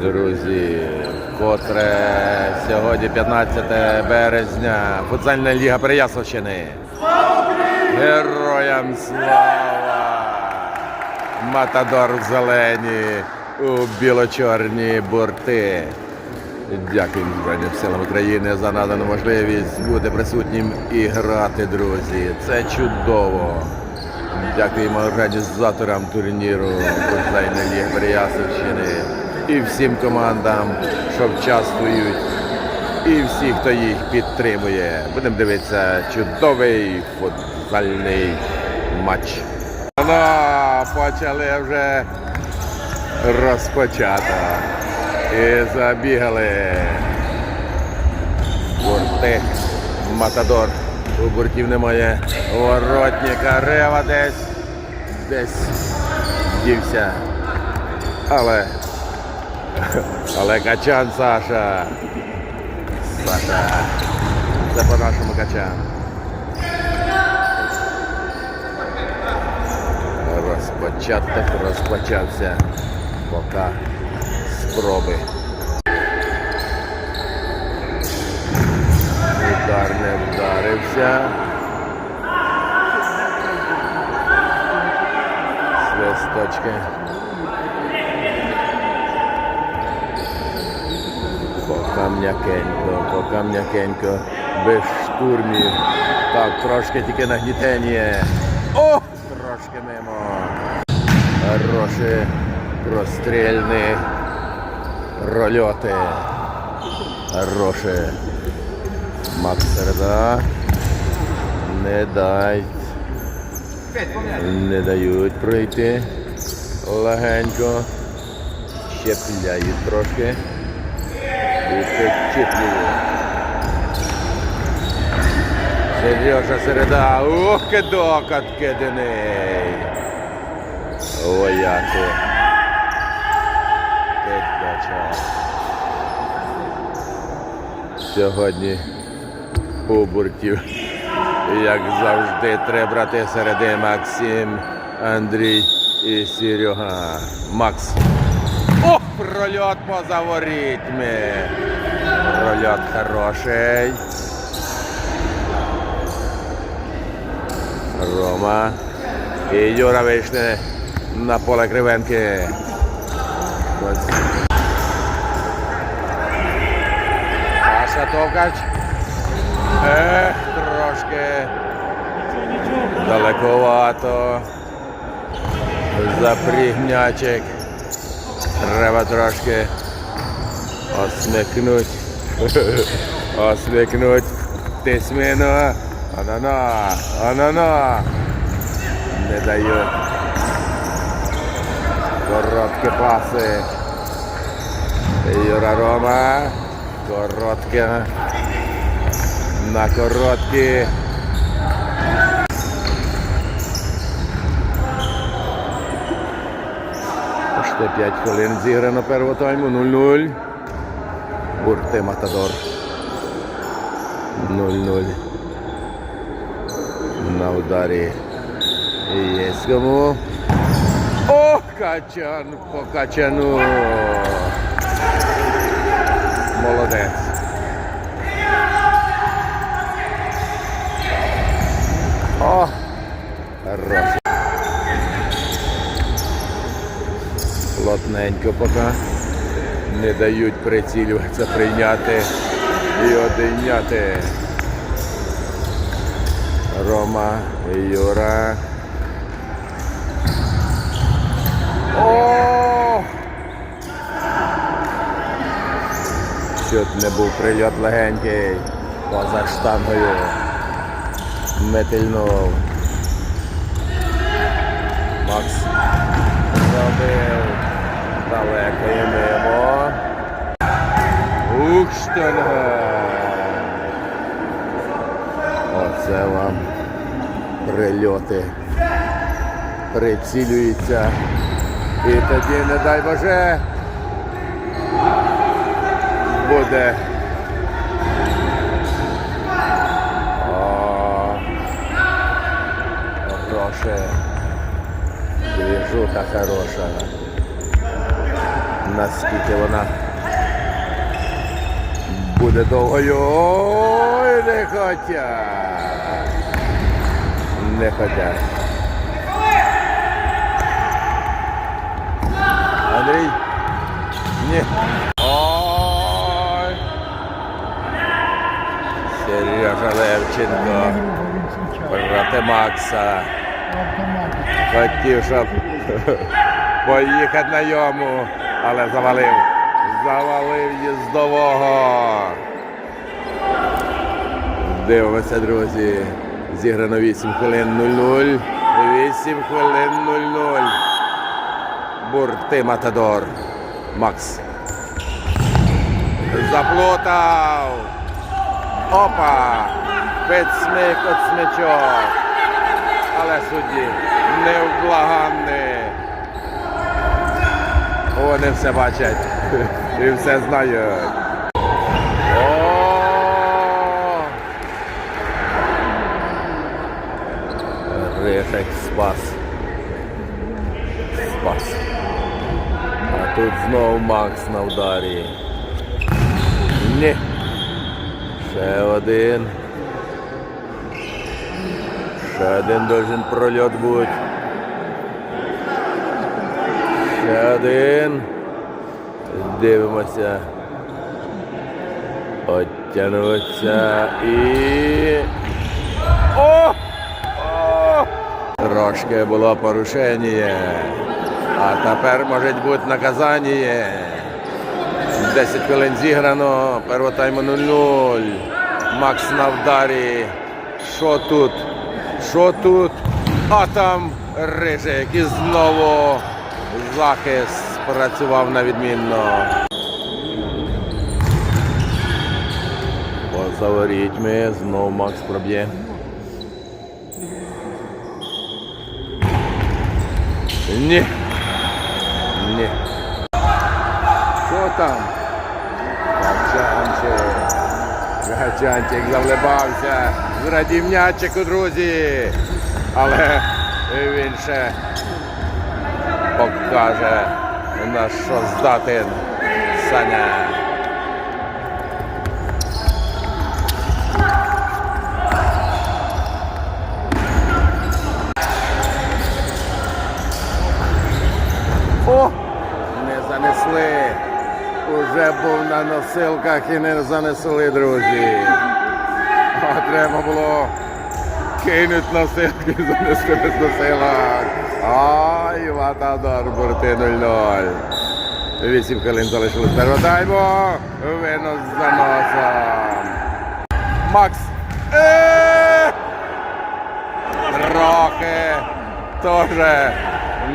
Друзі, котре сьогодні 15 березня, футзальна ліга Переяславщини. Героям слава! Матадор в зелені у біло-чорні борти. Дякую Збройним силам України за надану можливість бути присутнім і грати, друзі. Це чудово. Дякуємо організаторам турніру футзальної ліги Переяславщини і всім командам, що вчаствують, і всі, хто їх підтримує. Будемо дивитися чудовий футзальний матч. Ну, почали вже розпочато. І забігали. Борти. Матадор. У бортів немає. Воротника Рева десь. Десь дівся. Але. Але качан Саша. Саша. Це по-нашому качан. Розпочаток розпочався. Поки спроби. Удар не вдарився. Свисточки. Пока м'якенько, пока м'якенько, без штурмів. Так, трошки тільки нагнітення. О! Трошки мимо. Хороші прострільні рольоти. Хороші. Макс Середа. Не дай. Не дають пройти. Легенько. Щепляють трошки. Сережа Середа. Ух, кидок откидений. Вояки. Кидача. Сьогодні побуртів. Як завжди, три брати середи Максим, Андрій і Серега. Макс. Ох, прольот поза ворітьми. Прольот хороший. Рома. І Юра вийшли на поле Кривенки. Саша Товкач. Ех, трошки далековато. Запрігнячик. Треба трошки осмикнуть. Осмикнуть тисмину. Анана, анана. Не дають. Короткі паси. Юра Рома. Коротке. На короткі. Ще 5 хвилин зіграно первого тайму. 0-0. Бурти Матадор. 0-0. На ударі. Є кому. О, качан по качану. Молодець. О, хороший. Плотненько поки не дають прицілюватися, прийняти і одійняти. Рома, Юра. О! Чуть не був прильот легенький поза штангою. Метельнув. Макс забив далеко і мимо. Ух! Оце вам прильоти. Прицілюється. І тоді, не дай Боже, буде. Хороше. Движуха хороша. Наскільки вона буде довгою. Ой, не хотять. Не хотять. Андрій. Ні. Ой. Сережа Левченко проти Макса. Хотів, щоб поїхати на йому, але завалив. Завалив їздового. Дивимося, друзі. Зіграно 8 хвилин 0-0. 8 хвилин 0-0. Бурти Матадор. Макс. Заплутав. Опа! Підсмик от смичок. Але судді невблаганний. Вони все бачать і все знають. Ришек спас. Спас. А тут знову Макс на ударі. Ні. Ще один. Ще один должен прольот бути. Ще один. Дивимося. Оттягнуться і. О! О! Трошки було порушення. А тепер може бути наказання. 10 хвилин зіграно, первотайму 0-0. Макс на вдарі. Що тут? Що тут? А там Рижик і знову захист працював на відмінно. Поза ворітьми, знову Макс проб'є. Ні. Ні. Що там? Гачанчик. Гачанчик завлибався. Зрадів м'ячику, друзі. Але він ще покаже, на що здатен Саня. О! Не занесли. Уже був на носилках і не занесли, друзі. А треба було кинути носилки, занести без носилок. Ай, Ватадор, борти 0-0. Вісім хвилин залишилось першого тайму. Винос за носом. Макс. Е! Трохи теж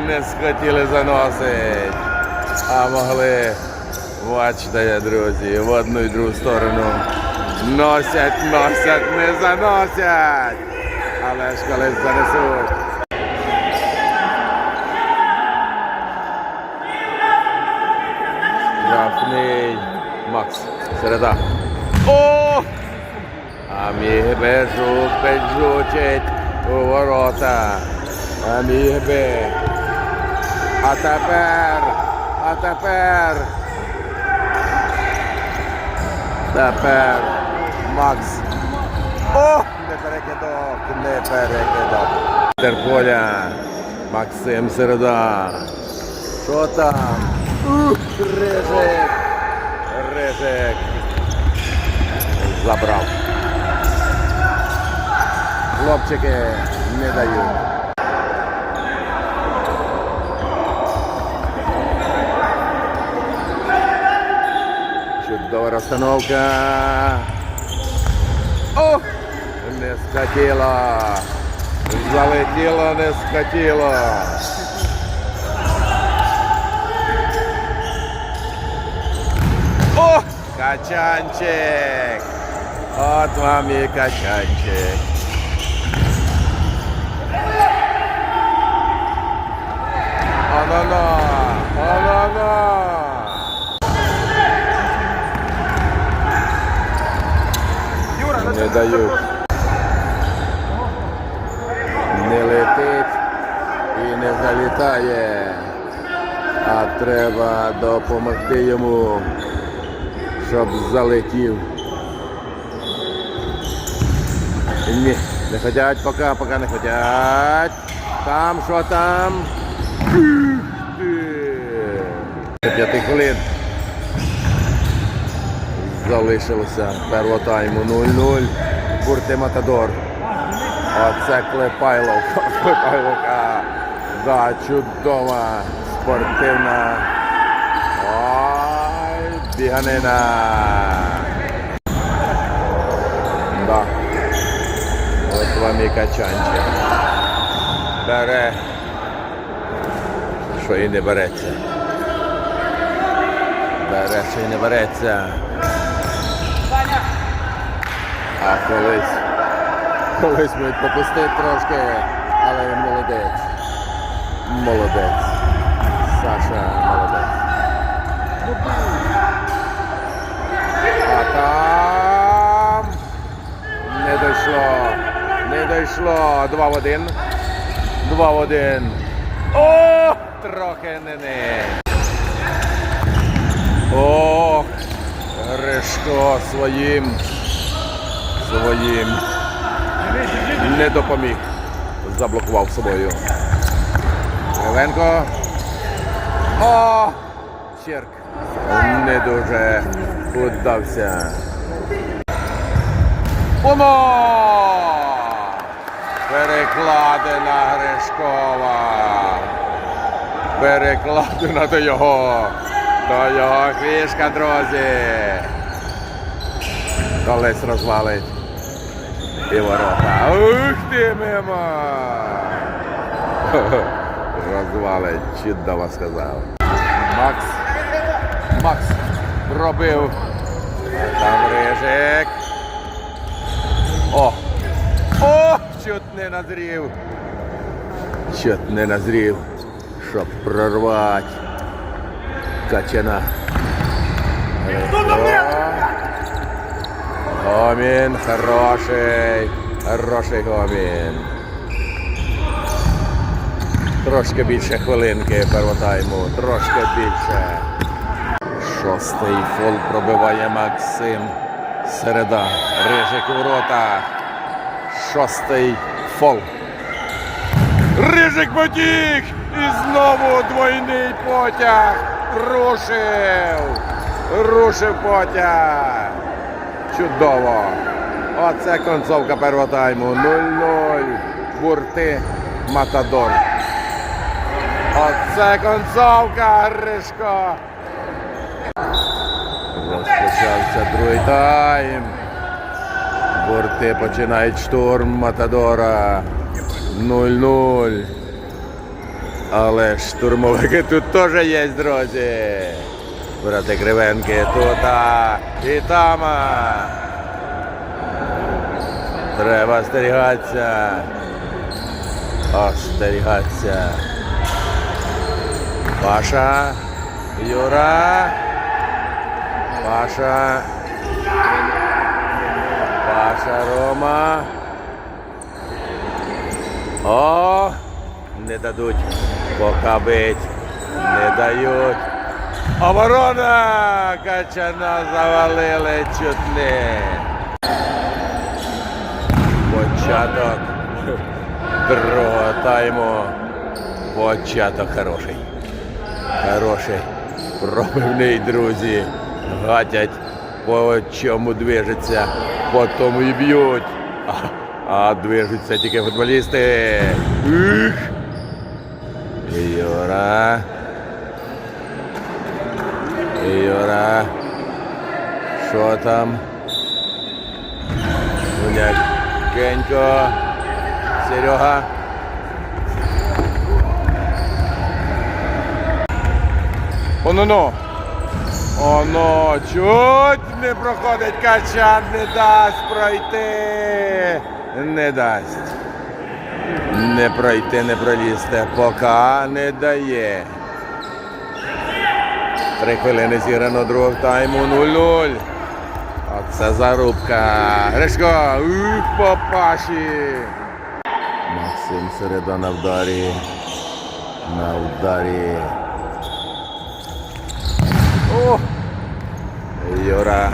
не схотіли заносити. А могли, бачите, друзі, в одну і другу сторону. Носять, носять, не заносять. Але ж колись занесуть. У ворота. А міг би. А тепер. А тепер. Тепер. Макс. О! Не перекидок, не перекидок. Терполя. Максим Середа. Що там? Ух, Рижик. Рижик. Забрав. Хлопчики не дають. Чудова розстановка. О! Не схотіло. Залетіло, не схотіло. О! Качанчик! От вам і качанчик. Анана! Анана! Не дають. Не летить і не залітає. А Треба допомогти йому, щоб залетів. Ні, не ходять поки, поки не ходять. Там, що там? П'яти хвилин. Залишилося першого тайму 0-0. Бурти Матадор. Оце Клепайловка. Клепайловка. Да, чудова спортивна. Біганина. Да. От вам і качанчик. Бере. Що і не береться. Бере, що і не береться. А колись. Колись мені попустити трошки, але він молодець. Молодець. Саша молодець. Там не дійшло. Не дійшло. Два в один. Два в один. О! Трохи не не. Ох! Гришко своїм. Своїм. Не допоміг. Заблокував собою. Кривенко. О! Черк. Не дуже удався. Оно! Перекладена Гришкова. Перекладена до його. До його фішка, друзі. Колись розвалить. І ворота. Ух ти мимо! Розвалить, чудово сказав. Макс. Макс пробив. А Там рижик. О! О! Чуть не назрів. Чуть не назрів, щоб прорвати. Качана. Гомін, хороший, хороший гомін. Трошки більше хвилинки первотайму, трошки більше. Шостий фол пробиває Максим. Середа. Рижик у воротах. Шостий фол. Рижик потік! І знову двойний потяг. Рушив. Рушив потяг. Чудово. Оце концовка першого тайму. 0-0. Бурти Матадор. Оце концовка, Гришко. Розпочався другий тайм. Бурти починають штурм Матадора. 0-0. Але штурмовики тут теж є, друзі. Брати Кривенки тут і там. Треба остерігатися. Остерігатися. Паша. Юра. Паша. Паша Рома. О! Не дадуть пока бить. Не дають. Оборона! Качана завалили чуть не. Початок другого тайму. Початок хороший. Хороший. Пробивний, друзі. Гатять, по чому движеться, по тому і б'ють. А, а движуться тільки футболісти. Ух! Юра. Юра. Що там? Гунякенько. Серега. Оно-но. Оно чуть не проходить качан, не дасть пройти. Не дасть. Не пройти, не пролізти. Поки не дає. Три хвилини зіграно другого тайму 0-0. Оце зарубка. Гришко, ух, попаші. Максим Середа на вдарі. На вдарі. О! Юра.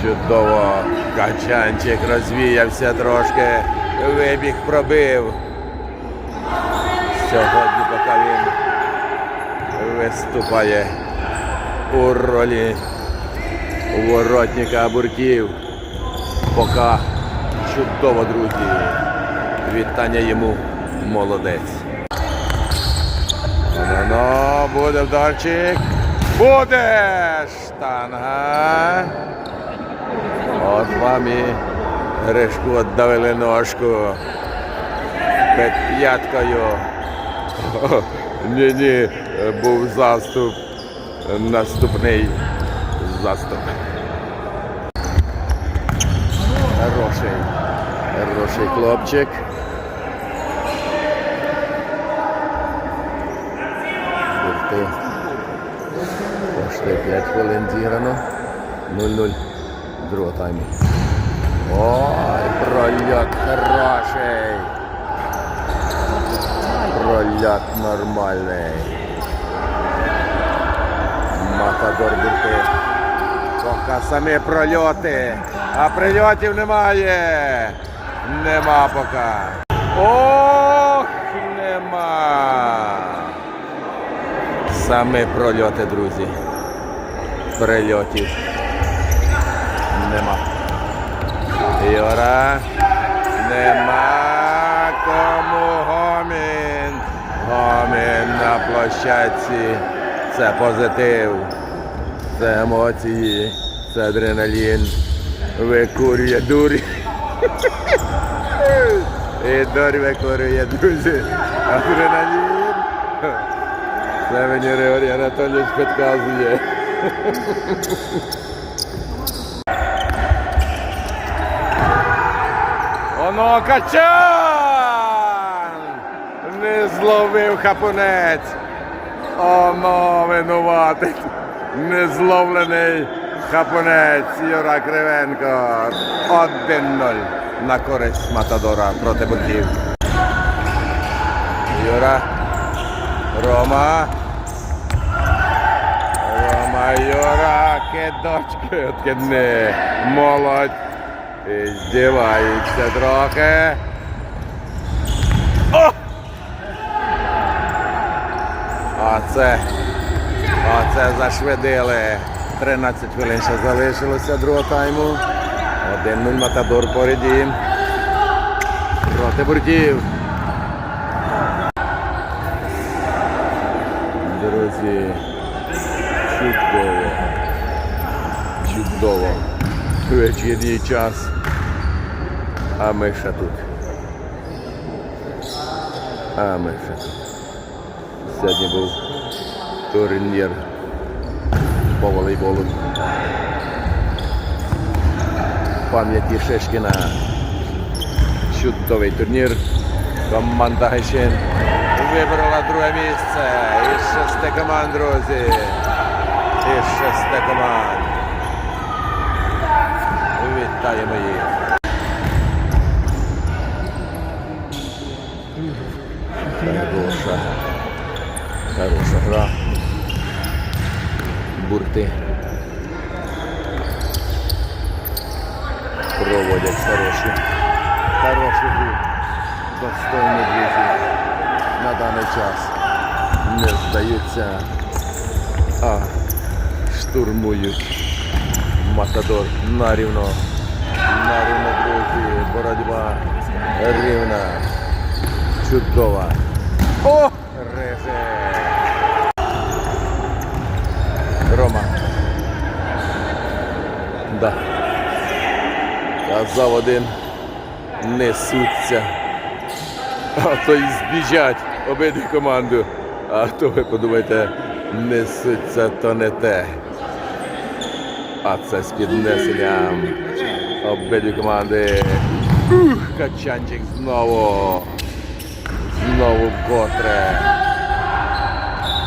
Чудово. Качанчик розвіявся трошки. Вибіг пробив. Сьогодні поки він виступає у ролі воротника бурків. Поки чудово, друзі. Вітання йому молодець. Ну, буде вдарчик. Буде штанга. От вам і Гришку віддавили ножку. Під п'яткою. Ні-ні, був заступ. Наступний заступ. Хороший. Хороший хлопчик. Ти. Пошли 5 хвилин зіграно. 0-0 другого тайму. Ой, прольот хороший. Прольот нормальний. Матадор бурти. Поки самі прольоти, а прильотів немає. Нема поки. Ох, нема. Саме прольоти, друзі. Прильотів. Нема. Юра. Нема кому гомін. Гомін на площадці. Це позитив. Це емоції. Це адреналін. Викурює дурі. І дурь викурює, друзі. Адреналін. Це мені Григорій Анатолійович підказує. Оно качан! Не зловив хапунець. Оно винуватий. Не зловлений хапунець Юра Кривенко. 1-0 на користь Матадора проти Бурків. Юра. Рома. Юра, кидочки, откидни. Молодь. І Здівається трохи. О! Оце. Оце зашвидили. 13 хвилин ще залишилося другого тайму. 1-0 Матадор поряді. Проти бурків. Друзі, чудово. Чудово. Вечірній час. А ми ще тут. А ми ще тут. Сьогодні був турнір по волейболу. Пам'яті Шишкіна. Чудовий турнір. Команда Гайшин вибрала друге місце із шести команд, друзі. Із шести команд. Вітаємо їх. Хороша. Хороша гра. Бурти. Проводять хорошу. Хорошу гру. Достойні друзі. На даний час. Не здаються, а штурмують. Матадор нарівно. Нарівно, друзі. Боротьба рівна. Чудова. О! Реже. Рома. Да. Казав один. Несуться. А то й збіжать обидві команди. А то ви подумайте, несуться, то не те. А це з піднесенням. Обидві команди. Ух, качанчик знову. Знову котре.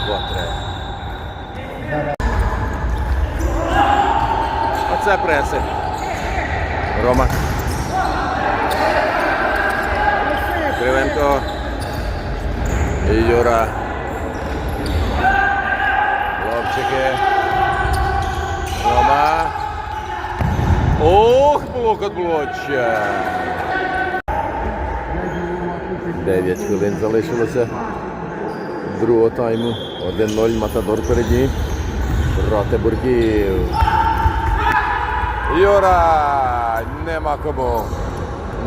Котре. Оце преси. Рома. Кривенко. Юра. Хлопчики. Рома. Ох, блок від блоча. 9 хвилин залишилося другого тайму. 1-0 Матадор переді. Проти бурків. Юра! Нема кому.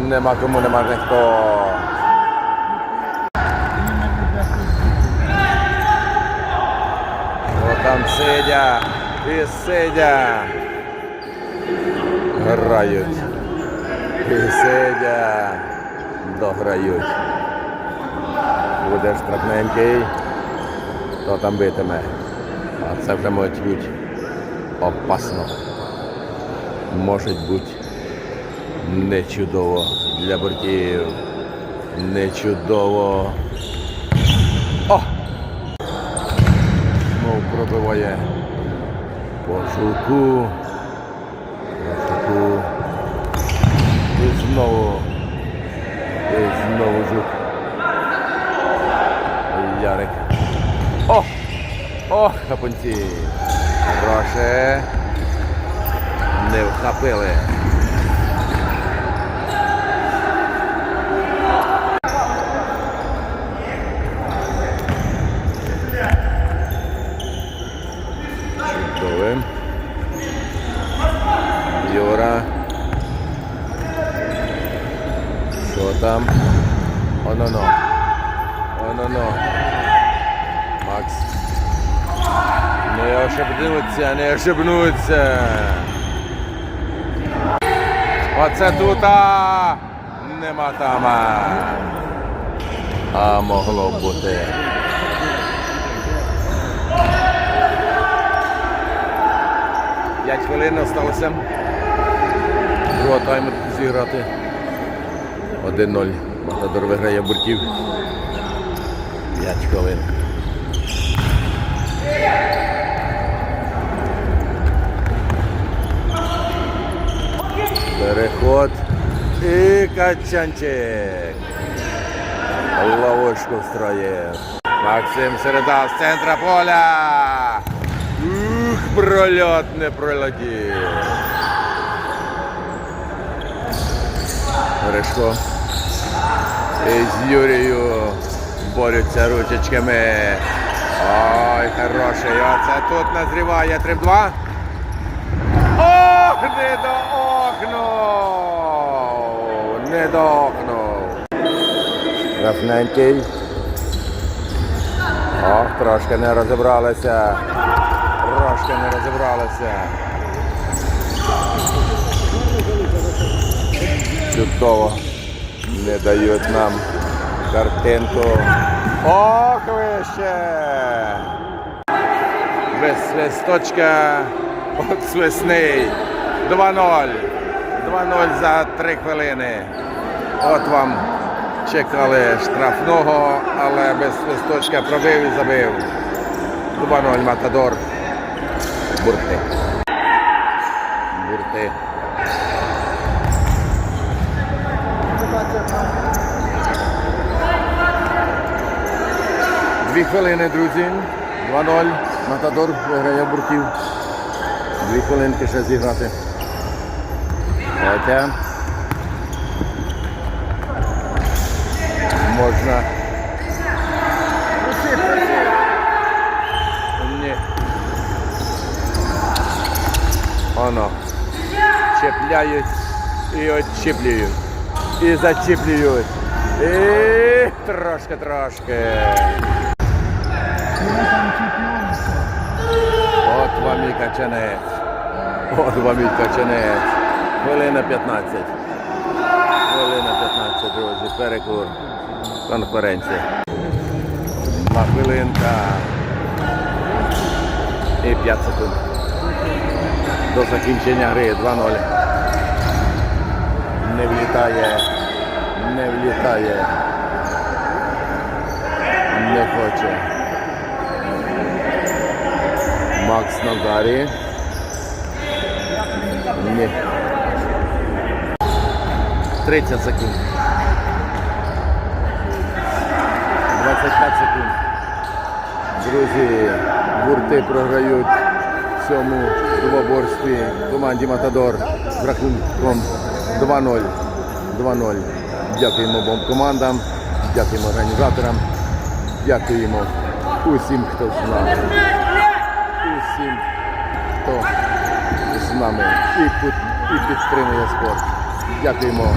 Нема кому, нема ніхто. О, там і сидя. Грають. І сидя. Дограють. Буде штрафненький. Хто там битиме? А це вже може бути опасно. Може бути не чудово для бортів. Не чудово. О! Знов пробиває по шулку. По. І знову. І знову жук. Ярик. О! О, хапунці. Хороше! Не вхопили. Чудовим. Юра. Що там? Оно-но. Оно-но. Макс. Не ошибнуться. Оце тут а, нема там. а. Могло б бути. П'ять хвилин залишилося. Другого тайму зіграти. 1-0. Матадор виграє буртів. 5 хвилин. Переход. І Качанчик. Ловочку строє. Максим Середа з центра поля. Ух, прольот не пролетів. Решко. І з Юрією борються ручечками. Ой, хороший. Оце тут назріває 3-2. Ох, не доохнув! Рафненький. Ох, трошки не розібралися. Трошки не розібралися. Чудово. Не дають нам картинку. Ох, вище! Без свисточка от свисний. 2-0. 2-0 за 3 хвилини. От вам чекали штрафного, але без свисточка пробив і забив. 2-0 Матадор. Бурти. Бурти. Дві хвилини, друзі. 2-0. Матадор виграє буртів. Дві хвилинки ще зіграти. Хоча можна. Ні. Оно. Чіпляють і отчіплюють. І зачіплюють. І трошки, трошки. От вам і качанець. От вам і качанець. Хвилина 15. Хвилина 15, друзі. Перекур. Конференція. Одна хвилинка. І 5 секунд. До закінчення гри 2-0. Не влітає. Не влітає. Не хоче. Макс на ударі. Ні. 30 секунд. 25 секунд. Друзі, гурти програють в цьому двоборстві команді Матадор з рахунком 2-0. 2-0. Дякуємо обом командам, дякуємо організаторам, дякуємо усім, хто з нами. Усім, хто з нами і, підтримує спорт. Дякуємо.